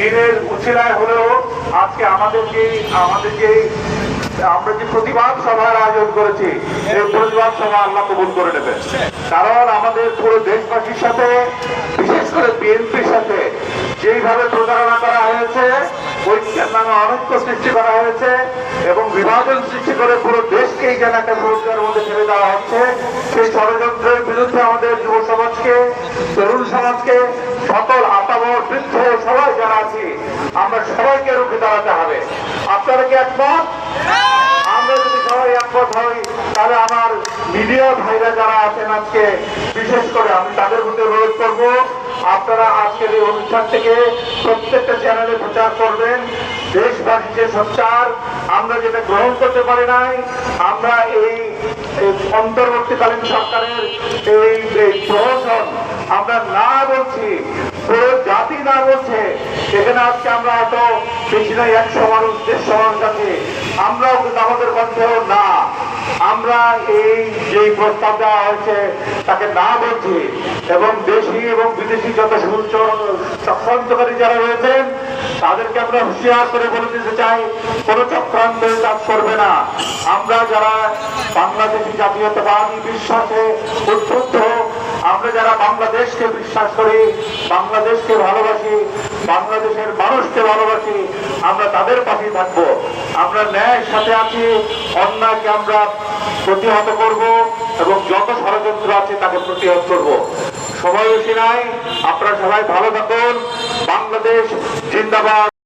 দিনের উচিলায় হলেও আজকে আমাদের যে আমাদের যে, আমরা যে প্রতিবাদ সভার আয়োজন করেছি, এই প্রতিবাদ সভা আল্লাহ কবুল করে নেবে। কারণ আমাদের পুরো দেশবাসীর সাথে, বিশেষ করে বিএনপির সাথে যেইভাবে প্রতারণা করা হয়েছে, ঐক্যের নামে অনৈক্য সৃষ্টি করা হয়েছে এবং বিভাজন সৃষ্টি করে পুরো যেন একটা বিরোধিতার মধ্যে ছেড়ে দেওয়া হচ্ছে, সেই ষড়যন্ত্রের বিরুদ্ধে আমাদের যুব সমাজকে, তরুণ সমাজকে সকল আতাম বৃদ্ধ সবাই যারা আছি, আমরা সবাইকে রুখে দাঁড়াতে হবে। আপনারা কি একমত? আমরা যদি সবাই একমত হই, তাহলে আমার মিডিয়া ভাইরা যারা আছেন আজকে, বিশেষ করে আমি তাদের মধ্যে অনুরোধ করব আপনারা আজকের এই অনুষ্ঠান থেকে প্রত্যেকটা চ্যানেলে প্রচার করবেন। দেশবাসী যে সোচ্চার আমরা যেটা গ্রহণ করতে পারি নাই, আমরা এই অন্তর্বর্তীকালীন সরকারের এই প্রহসন আমরা না বলছি জাতি না বলছে। এখানে আজকে আমরা এত বেশি নাই একশো মানুষ দেড়শো মানুষ আছে আমরাও কিন্তু আমাদের কণ্ঠেও না। আমরা এই, যে প্রস্তাব দেওয়া হয়েছে তাকে না বলছি এবং দেশি এবং বিদেশি যত চক্রান্তকারী যারা রয়েছেন, তাদেরকে আমরা হুঁশিয়ার করে বলে দিতে চাই, কোনো চক্রান্ত কাজ করবে না। আমরা যারা বাংলাদেশি জাতীয়তাবাদী বিশ্বাসে উদ্বুদ্ধ, আমরা যারা বাংলাদেশকে বিশ্বাস করি, বাংলাদেশকে ভালোবাসি, বাংলাদেশের মানুষকে ভালোবাসি, আমরা তাদের পাশে থাকব। আমরা ন্যায়ের সাথে আছি, অন্যায়কে আমরা প্রতিহত করব। এবং যত ষড়যন্ত্র আছে তাকে প্রতিহত করব। সময় বেশি নাই, আপনারা সবাই ভালো থাকুন। বাংলাদেশ জিন্দাবাদ।